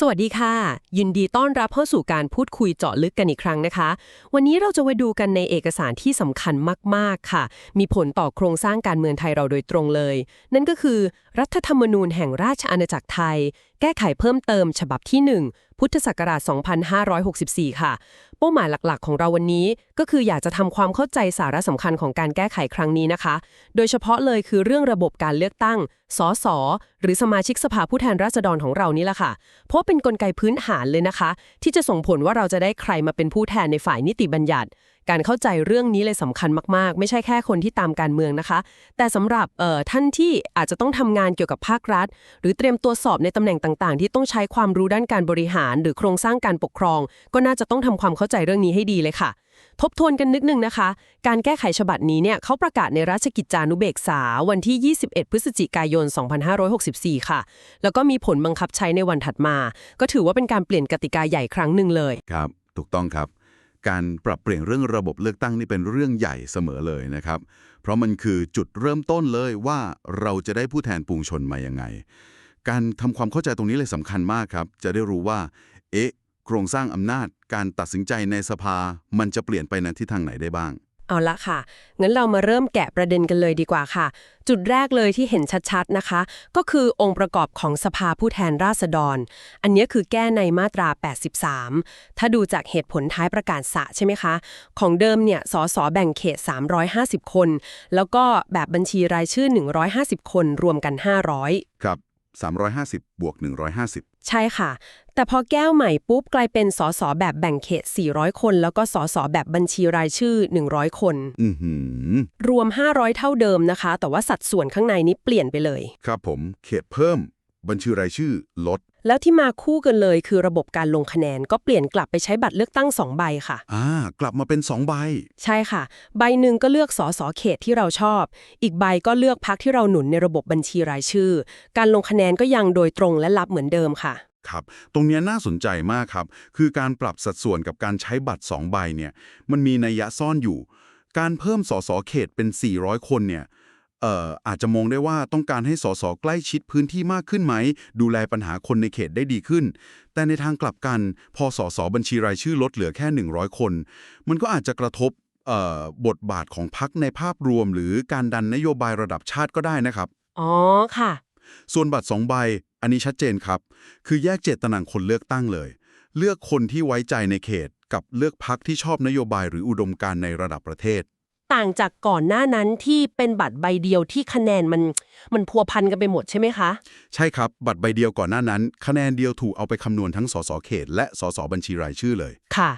สวัสดีค่ะ ยินดีต้อนรับเข้าสู่การพูดคุยเจาะลึกกันอีกครั้งนะคะ วันนี้เราจะไปดูกันในเอกสารที่สำคัญมาก ๆ ค่ะ มีผลต่อโครงสร้างการเมืองไทยเราโดยตรงเลย นั่นก็คือ รัฐธรรมนูญแห่งราชอาณาจักรไทย แก้ไขเพิ่มเติมฉบับที่ 1 พุทธศักราช 2564 ค่ะ เป้าหมายหลักๆ ของเราวันนี้ก็คืออยากจะทำความเข้าใจสาระสำคัญของการแก้ไขครั้งนี้นะคะ โดยเฉพาะเลยคือเรื่องระบบการเลือกตั้ง สส หรือสมาชิกสภาผู้แทนราษฎรของเรานี่แหละค่ะ เพราะเป็นกลไกพื้นฐานเลยนะคะ ที่จะส่งผลว่าเราจะได้ใครมาเป็นผู้แทนในฝ่ายนิติบัญญัติ การเข้าใจเรื่องนี้เลยสำคัญมาก ๆ ไม่ใช่แค่คนที่ตามการเมืองนะคะ แต่สำหรับเอ่อท่านที่อาจจะต้องทำงานเกี่ยวกับภาครัฐ หรือเตรียมตัวสอบในตำแหน่งต่างๆ ที่ต้องใช้ความรู้ด้านการบริหาร หรือโครงสร้างการปกครอง ก็น่าจะต้องทำความเข้าใจเรื่องนี้ให้ดีเลยค่ะ ทบทวนกันนิดนึงนะคะ การแก้ไขฉบับนี้เนี่ยเขาประกาศในราชกิจจานุเบกษาวันที่ 21 พฤศจิกายน 2564 ค่ะ แล้วก็มีผลบังคับใช้ในวันถัดมา ก็ถือว่าเป็นการเปลี่ยนกติกาใหญ่ครั้งหนึ่งเลย ครับ ถูกต้องครับ การปรับเปลี่ยนเรื่องระบบเลือกตั้งนี่เป็นเรื่องใหญ่เสมอเลยนะครับ เพราะมันคือจุดเริ่มต้นเลยว่าเราจะได้ผู้แทนปวงชนมายังไง การทำความเข้าใจตรงนี้เลยสำคัญมากครับ จะได้รู้ว่า เอ๊ะ โครงสร้างอำนาจการตัดสินใจในสภามันจะเปลี่ยนไปในทิศทางไหนได้บ้าง เอาละค่ะ งั้นเรามาเริ่มแกะประเด็นกันเลยดีกว่าค่ะ จุดแรกเลยที่เห็นชัดๆนะคะ ก็คือองค์ประกอบของสภาผู้แทนราษฎร อันนี้คือแก้ในมาตรา 83 ถ้าดูจากเหตุผลท้ายประกาศสะใช่ไหมคะ ของเดิมเนี่ย สสแบ่งเขต 350 คน แล้วก็แบบบัญชีรายชื่อ 150 คนรวมกัน 500 ครับ 350 บวก 150 ใช่ค่ะ แต่พอแก้วใหม่ปุ๊บกลายเป็นสสแบบแบ่งเขต 400 คน แล้วก็สสแบบบัญชีรายชื่อ 100 คนอือหือรวม 500 เท่าเดิมนะคะ แต่ว่าสัดส่วนข้างในนี้เปลี่ยนไปเลย ครับผม เขตเพิ่ม บัญชีรายชื่อลด แล้วที่มาคู่กันเลยคือระบบการลงคะแนนก็เปลี่ยนกลับไปใช้บัตรเลือกตั้ง 2 ใบค่ะ อ่า กลับมาเป็น 2 ใบ ใช่ค่ะ ใบหนึ่งก็เลือกสสเขตที่เราชอบ อีกใบก็เลือกพักที่เราหนุนในระบบบัญชีรายชื่อ การลงคะแนนก็ยังโดยตรงและลับเหมือนเดิมค่ะ ครับ ตรงเนี้ยน่าสนใจมากครับ คือการปรับสัดส่วนกับการใช้บัตร 2 ใบเนี่ย มันมีนัยยะซ่อนอยู่ การเพิ่มสสเขตเป็น 400 คนเนี่ย เอ่ออาจจะมองได้ว่าต้องการให้สสใกล้ชิดพื้นที่มากขึ้นไหม ดูแลปัญหาคนในเขตได้ดีขึ้น แต่ในทางกลับกัน พอสสบัญชีรายชื่อลดเหลือแค่ 100 คน มันก็อาจจะกระทบเอ่อบทบาทของพรรคในภาพรวม หรือการดันนโยบายระดับชาติก็ได้นะครับ อ๋อค่ะ ส่วนบัตร2ใบ อันนี้ชัดเจนครับ คือแยกเจตนางคนเลือกตั้งเลย เลือกคนที่ไว้ใจในเขต กับเลือกพักที่ชอบนโยบายหรืออุดมการณ์ในระดับประเทศ ต่างจากก่อนหน้านั้นที่เป็นบัตรใบเดียวที่คะแนนมันมันพัวพันกันไปหมดใช่ไหมคะ ใช่ครับ บัตรใบเดียวก่อนหน้านั้น คะแนนเดียวถูกเอาไปคำนวณทั้งสสเขต และสสบัญชีรายชื่อเลย ค่ะ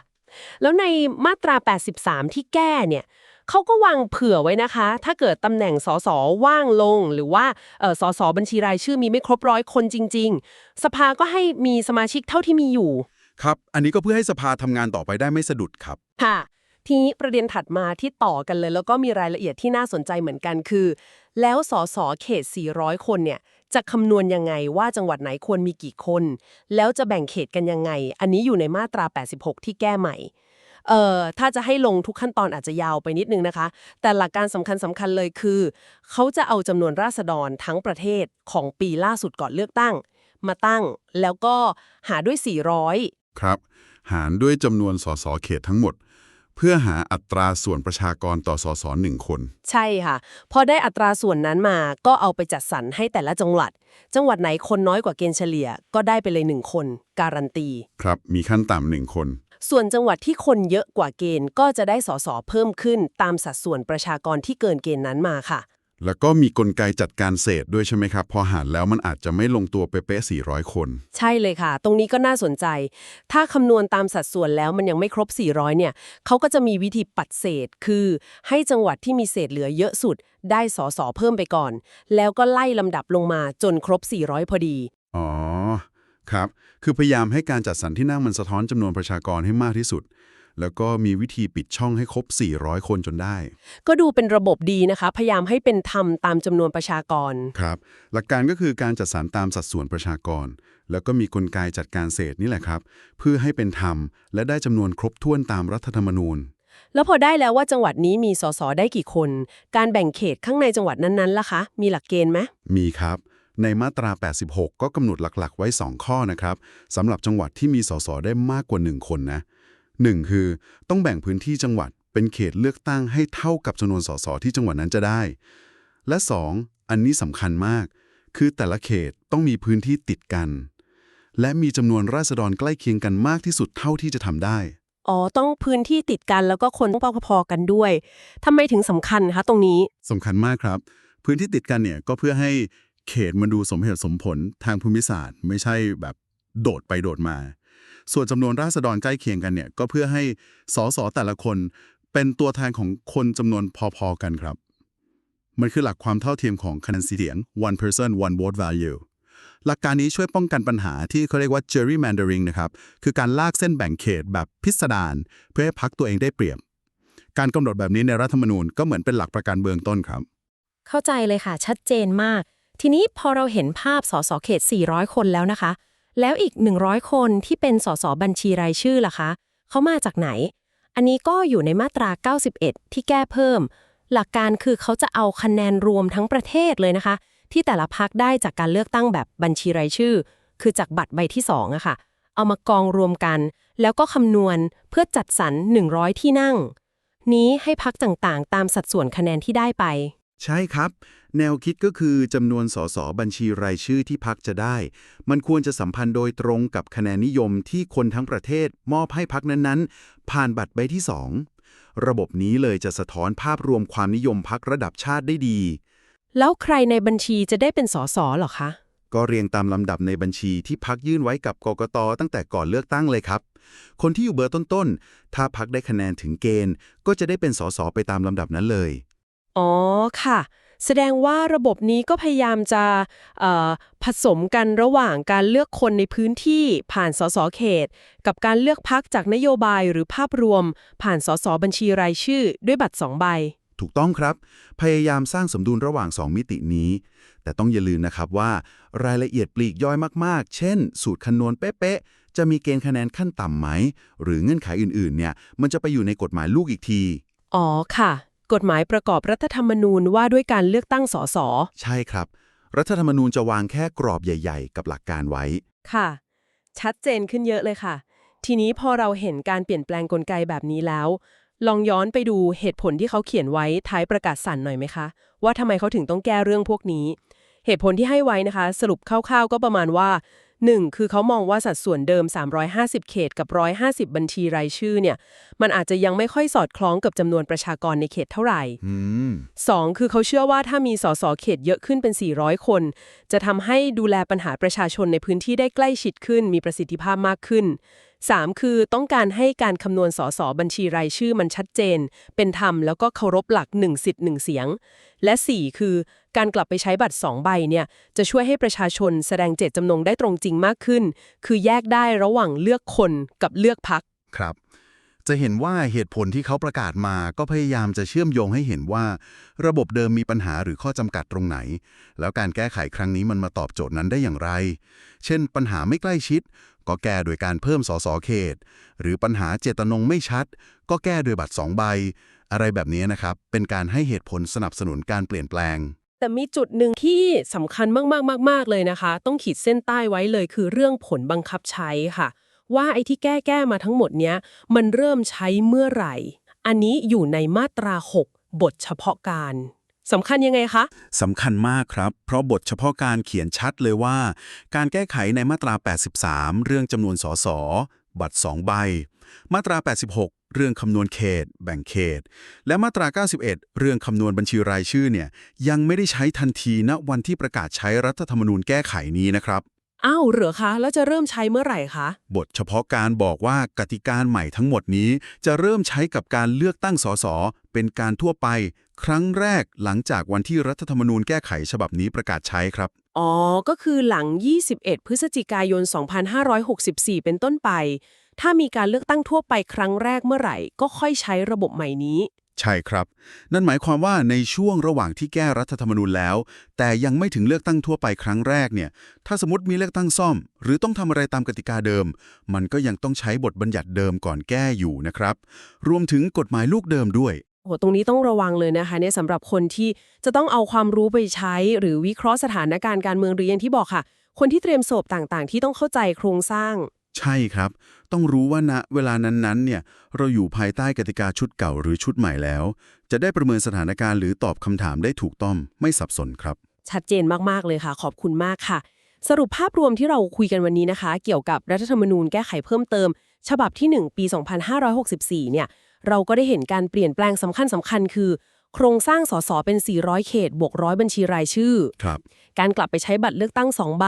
แล้วในมาตรา 83 ที่แก้เนี่ยเขาก็วางเผื่อไว้นะคะ ถ้าเกิดตำแหน่งสสว่างลง หรือว่าเอ่อสสบัญชีรายชื่อมีไม่ครบร้อยคนจริง ๆ สภาก็ให้มีสมาชิกเท่าที่มีอยู่ ครับ อันนี้ก็เพื่อให้สภาทำงานต่อไปได้ไม่สะดุดครับ ค่ะ ทีนี้ประเด็นถัดมาที่ต่อกันเลย แล้วก็มีรายละเอียดที่น่าสนใจเหมือนกันคือ แล้วสสเขต 400 คนเนี่ยจะคำนวณยังไงว่าจังหวัดไหนควรมีกี่คน แล้วจะแบ่งเขตกันยังไง อันนี้อยู่ในมาตรา 86 ที่แก้ใหม่เอ่อถ้าจะให้ลงทุกขั้นตอนอาจจะยาวไปนิดนึงนะคะ แต่หลักการสำคัญสำคัญเลยคือ เขาจะเอาจำนวนราษฎรทั้งประเทศของปีล่าสุดก่อนเลือกตั้ง มาตั้งแล้วก็หาด้วย 400 ครับ หารด้วยจำนวนสสเขตทั้งหมด เพื่อหาอัตราส่วนประชากรต่อสสหนึ่งคน ใช่ค่ะ พอได้อัตราส่วนนั้นมาก็เอาไปจัดสรรให้แต่ละจังหวัด จังหวัดไหนคนน้อยกว่าเกณฑ์เฉลี่ย ก็ได้ไปเลยหนึ่งคน การันตี ครับ มีขั้นต่ำหนึ่งคน ส่วนจังหวัดที่คนเยอะกว่าเกณฑ์ก็จะได้สสเพิ่มขึ้นตามสัดส่วนประชากรที่เกินเกณฑ์นั้นมาค่ะ แล้วก็มีกลไกจัดการเศษด้วยใช่ไหมครับ พอหารแล้วมันอาจจะไม่ลงตัวเป๊ะๆ400 คน ใช่เลยค่ะ ตรงนี้ก็น่าสนใจ ถ้าคำนวณตามสัดส่วนแล้วมันยังไม่ครบ 400 เนี่ยเขาก็จะมีวิธีปัดเศษ คือให้จังหวัดที่มีเศษเหลือเยอะสุด ได้สสเพิ่มไปก่อน แล้วก็ไล่ลำดับลงมาจนครบ 400 พอดี อ๋อ ครับ คือพยายามให้การจัดสรรที่นั่งมันสะท้อนจำนวนประชากรให้มากที่สุด แล้วก็มีวิธีปิดช่องให้ครบ 400 คนจนได้ ก็ดูเป็นระบบดีนะคะ พยายามให้เป็นธรรมตามจำนวนประชากร ครับ หลักการก็คือการจัดสรรตามสัดส่วนประชากร แล้วก็มีกลไกจัดการเศษนี่แหละครับ เพื่อให้เป็นธรรม และได้จำนวนครบถ้วนตามรัฐธรรมนูญ แล้วพอได้แล้วว่าจังหวัดนี้มีสสได้กี่คน การแบ่งเขตข้างในจังหวัดนั้นๆล่ะคะ มีหลักเกณฑ์ไหมมีครับ ในมาตรา 86 ก็กำหนดหลักๆ ไว้ 2 ข้อนะครับสำหรับจังหวัดที่มีสสได้มากกว่า 1 คนนะ 1 คือต้องแบ่งพื้นที่จังหวัดเป็นเขตเลือกตั้งให้เท่ากับจำนวนสสที่จังหวัดนั้นจะได้ และ 2 อันนี้สำคัญมาก คือแต่ละเขตต้องมีพื้นที่ติดกัน และมีจำนวนราษฎรใกล้เคียงกันมากที่สุดเท่าที่จะทำได้ อ๋อ ต้องพื้นที่ติดกันแล้วก็คนต้องพอๆกันด้วยทำไมถึงสำคัญคะตรงนี้สำคัญมากครับ พื้นที่ติดกันเนี่ยก็เพื่อให้เขตมันดูสมเหตุสมผลทางภูมิศาสตร์ ไม่ใช่แบบโดดไปโดดมา ส่วนจำนวนราษฎรใกล้เคียงกันเนี่ยก็เพื่อให้สสแต่ละคนเป็นตัวแทนของคนจำนวนพอๆกันครับ มันคือหลักความเท่าเทียมของคะแนนเสียง one person one vote value หลักการนี้ช่วยป้องกันปัญหาที่เขาเรียกว่า gerrymandering นะครับ คือการลากเส้นแบ่งเขตแบบพิสดารเพื่อให้พักตัวเองได้เปรียบ การกำหนดแบบนี้ในรัฐธรรมนูญก็เหมือนเป็นหลักประกันเบื้องต้นครับ เข้าใจเลยค่ะ ชัดเจนมาก ทีนี้พอเราเห็นภาพสสเขต 400 คนแล้วนะคะ แล้วอีก 100 คนที่เป็นสสบัญชีรายชื่อล่ะคะเขามาจากไหน อันนี้ก็อยู่ในมาตรา 91 ที่แก้เพิ่ม หลักการคือเขาจะเอาคะแนนรวมทั้งประเทศเลยนะคะ ที่แต่ละพักได้จากการเลือกตั้งแบบบัญชีรายชื่อ คือจากบัตรใบที่2อะค่ะ เอามากองรวมกัน แล้วก็คำนวณเพื่อจัดสรร 100 ที่นั่ง นี้ให้พักต่างๆ ตามสัดส่วนคะแนนที่ได้ไป ใช่ครับ แนวคิดก็คือจำนวนสสบัญชีรายชื่อที่พักจะได้ มันควรจะสัมพันธ์โดยตรงกับคะแนนนิยมที่คนทั้งประเทศมอบให้พักนั้นๆ ผ่านบัตรใบที่ 2 ระบบนี้เลยจะสะท้อนภาพรวมความนิยมพักระดับชาติได้ดี แล้วใครในบัญชีจะได้เป็นสสเหรอคะ ก็เรียงตามลำดับในบัญชีที่พักยื่นไว้กับกกตตั้งแต่ก่อนเลือกตั้งเลยครับ คนที่อยู่เบอร์ต้นๆถ้าพักได้คะแนนถึงเกณฑ์ ก็จะได้เป็นสสไปตามลำดับนั้นเลย อ๋อค่ะ แสดงว่าระบบนี้ก็พยายามจะเอ่อผสมกันระหว่างการเลือกคนในพื้นที่ผ่านสสเขต กับการเลือกพักจากนโยบายหรือภาพรวม ผ่านสสบัญชีรายชื่อ ด้วยบัตรสองใบ ถูกต้องครับ พยายามสร้างสมดุลระหว่าง 2 มิตินี้ แต่ต้องอย่าลืมนะครับว่ารายละเอียดปลีกย่อยมากๆ เช่น สูตรคำนวณเป๊ะๆจะมีเกณฑ์คะแนนขั้นต่ำไหม หรือเงื่อนไขอื่นๆเนี่ยมันจะไปอยู่ในกฎหมายลูกอีกที อ๋อค่ะ กฎหมายประกอบรัฐธรรมนูญว่าด้วยการเลือกตั้งสสใช่ครับ รัฐธรรมนูญจะวางแค่กรอบใหญ่ ๆ กับหลักการไว้ ค่ะ ชัดเจนขึ้นเยอะเลยค่ะ ทีนี้พอเราเห็นการเปลี่ยนแปลงกลไกแบบนี้แล้ว ลองย้อนไปดูเหตุผลที่เขาเขียนไว้ท้ายประกาศสั่นหน่อยไหมคะ ว่าทำไมเขาถึงต้องแก้เรื่องพวกนี้ เหตุผลที่ให้ไว้นะคะ สรุปคร่าวๆ ก็ประมาณว่า 1. คือเขามองว่าสัดส่วนเดิม 350 เขตกับ 150 บัญชีรายชื่อเนี่ย มันอาจจะยังไม่ค่อยสอดคล้องกับจำนวนประชากรในเขตเท่าไหร่อืม2คือเขาเชื่อว่าถ้ามีสสเขตเยอะขึ้นเป็น 400 คน จะทำให้ดูแลปัญหาประชาชนในพื้นที่ได้ใกล้ชิดขึ้น มีประสิทธิภาพมากขึ้น 3 คือต้องการให้การคำนวณสสบัญชีรายชื่อมันชัดเจน เป็นธรรมแล้วก็เคารพหลัก1สิทธิ์1เสียง และ 4 คือ การกลับไปใช้บัตร 2 ใบเนี่ยจะช่วยให้ประชาชนแสดงเจตจำนงได้ตรงจริงมากขึ้น คือแยกได้ระหว่างเลือกคนกับเลือกพักครับจะเห็นว่าเหตุผลที่เขาประกาศมาก็พยายามจะเชื่อมโยงให้เห็นว่า ระบบเดิมมีปัญหาหรือข้อจำกัดตรงไหน แล้วการแก้ไขครั้งนี้มันมาตอบโจทย์นั้นได้อย่างไร เช่น ปัญหาไม่ใกล้ชิด ก็แก้โดยการเพิ่มสสเขต หรือปัญหาเจตจำนงไม่ชัด ก็แก้โดยบัตรสองใบ อะไรแบบนี้นะครับ เป็นการให้เหตุผลสนับสนุนการเปลี่ยนแปลง แต่มีจุดหนึ่งที่สำคัญมากๆๆๆเลยนะคะ ต้องขีดเส้นใต้ไว้เลยคือเรื่องผลบังคับใช้ค่ะ ว่าไอ้ที่แก้แก้มาทั้งหมดเนี้ยมันเริ่มใช้เมื่อไหร่ อันนี้อยู่ในมาตรา 6 บทเฉพาะการสำคัญยังไงคะสำคัญมากครับ เพราะบทเฉพาะการเขียนชัดเลยว่า การแก้ไขในมาตรา 83 เรื่องจำนวนสสบัตร 2 ใบ มาตรา 86 เรื่องคำนวณเขต แบ่งเขต และมาตรา 91 เรื่องคำนวณบัญชีรายชื่อเนี่ยยังไม่ได้ใช้ทันทีณวันที่ประกาศใช้รัฐธรรมนูญแก้ไขนี้นะครับอ้าวเหรอคะแล้วจะเริ่มใช้เมื่อไหร่คะบทเฉพาะการบอกว่ากติกาใหม่ทั้งหมดนี้ จะเริ่มใช้กับการเลือกตั้งสสเป็นการทั่วไป ครั้งแรกหลังจากวันที่รัฐธรรมนูญแก้ไขฉบับนี้ประกาศใช้ครับ อ๋อ ก็คือหลัง 21 พฤศจิกายน 2564 เป็นต้นไป ถ้ามีการเลือกตั้งทั่วไปครั้งแรกเมื่อไหร่ ก็ค่อยใช้ระบบใหม่นี้ ใช่ครับ นั่นหมายความว่าในช่วงระหว่างที่แก้รัฐธรรมนูญแล้ว แต่ยังไม่ถึงเลือกตั้งทั่วไปครั้งแรกเนี่ย ถ้าสมมติมีเลือกตั้งซ่อม หรือต้องทำอะไรตามกติกาเดิม มันก็ยังต้องใช้บทบัญญัติเดิมก่อนแก้อยู่นะครับ รวมถึงกฎหมายลูกเดิมด้วยโอ้โหตรงนี้ต้องระวังเลยนะคะเนี่ยสำหรับคนที่จะต้องเอาความรู้ไปใช้ หรือวิเคราะห์สถานการณ์การเมืองหรืออย่างที่บอกค่ะ คนที่เตรียมสอบต่างๆ ที่ต้องเข้าใจโครงสร้าง ใช่ครับ ต้องรู้ว่าณเวลานั้นๆเนี่ยเราอยู่ภายใต้กติกาชุดเก่าหรือชุดใหม่แล้ว จะได้ประเมินสถานการณ์หรือตอบคำถามได้ถูกต้องไม่สับสนครับ ชัดเจนมากๆเลยค่ะ ขอบคุณมากค่ะ สรุปภาพรวมที่เราคุยกันวันนี้นะคะ เกี่ยวกับรัฐธรรมนูญแก้ไขเพิ่มเติม ฉบับที่ 1 ปี 2564 เนี่ยเราก็ได้เห็นการเปลี่ยนแปลงสำคัญสำคัญคือ โครงสร้างสสเป็น 400 เขตบวกร้อยบัญชีรายชื่อครับ การกลับไปใช้บัตรเลือกตั้ง2ใบ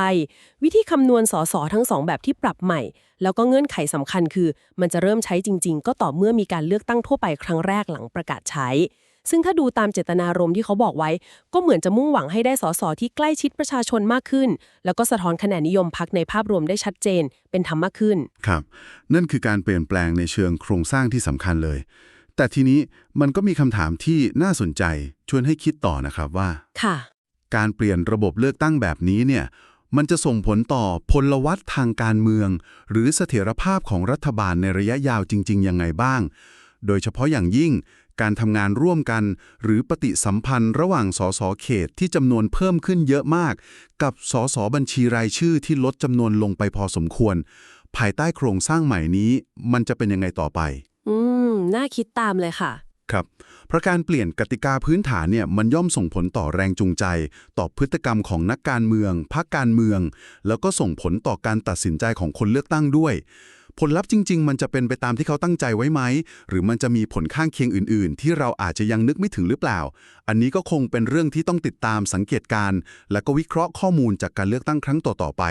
วิธีคำนวณสสทั้ง2แบบที่ปรับใหม่ แล้วก็เงื่อนไขสำคัญคือ มันจะเริ่มใช้จริง ๆ ก็ต่อเมื่อมีการเลือกตั้งทั่วไปครั้งแรกหลังประกาศใช้ ซึ่งถ้าดูตามเจตนารมณ์ที่เขาบอกไว้ ก็เหมือนจะมุ่งหวังให้ได้สสที่ใกล้ชิดประชาชนมากขึ้น แล้วก็สะท้อนคะแนนนิยมพักในภาพรวมได้ชัดเจน เป็นธรรมมากขึ้น ครับ นั่นคือการเปลี่ยนแปลงในเชิงโครงสร้างที่สำคัญเลย แต่ทีนี้มันก็มีคำถามที่น่าสนใจชวนให้คิดต่อนะครับว่า ค่ะ การเปลี่ยนระบบเลือกตั้งแบบนี้เนี่ยมันจะส่งผลต่อพลวัตทางการเมือง หรือเสถียรภาพของรัฐบาลในระยะยาวจริง ๆ ยังไงบ้าง โดยเฉพาะอย่างยิ่งการทำงานร่วมกัน หรือปฏิสัมพันธ์ระหว่างสสเขตที่จำนวนเพิ่มขึ้นเยอะมาก กับสสบัญชีรายชื่อที่ลดจำนวนลงไปพอสมควร ภายใต้โครงสร้างใหม่นี้ มันจะเป็นยังไงต่อไป อืม น่าคิดตามเลยค่ะ ครับเพราะการเปลี่ยนกติกาพื้นฐานเนี่ยมันย่อมส่งผลต่อแรงจูงใจ ต่อพฤติกรรมของนักการเมืองพรรคการเมือง แล้วก็ส่งผลต่อการตัดสินใจของคนเลือกตั้งด้วย ผลลัพธ์จริง ๆ มันจะเป็นไปตามที่เขาตั้งใจไว้ไหม หรือมันจะมีผลข้างเคียงอื่น ๆ ที่เราอาจจะยังนึกไม่ถึงหรือเปล่า อันนี้ก็คงเป็นเรื่องที่ต้องติดตามสังเกตการ และก็วิเคราะห์ข้อมูลจากการเลือกตั้งครั้งต่อๆไป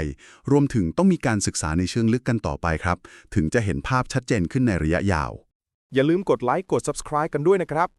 รวมถึงต้องมีการศึกษาในเชิงลึกกันต่อไปครับ ถึงจะเห็นภาพชัดเจนขึ้นในระยะยาว อย่าลืมกดไลค์กด subscribe กันด้วยนะครับ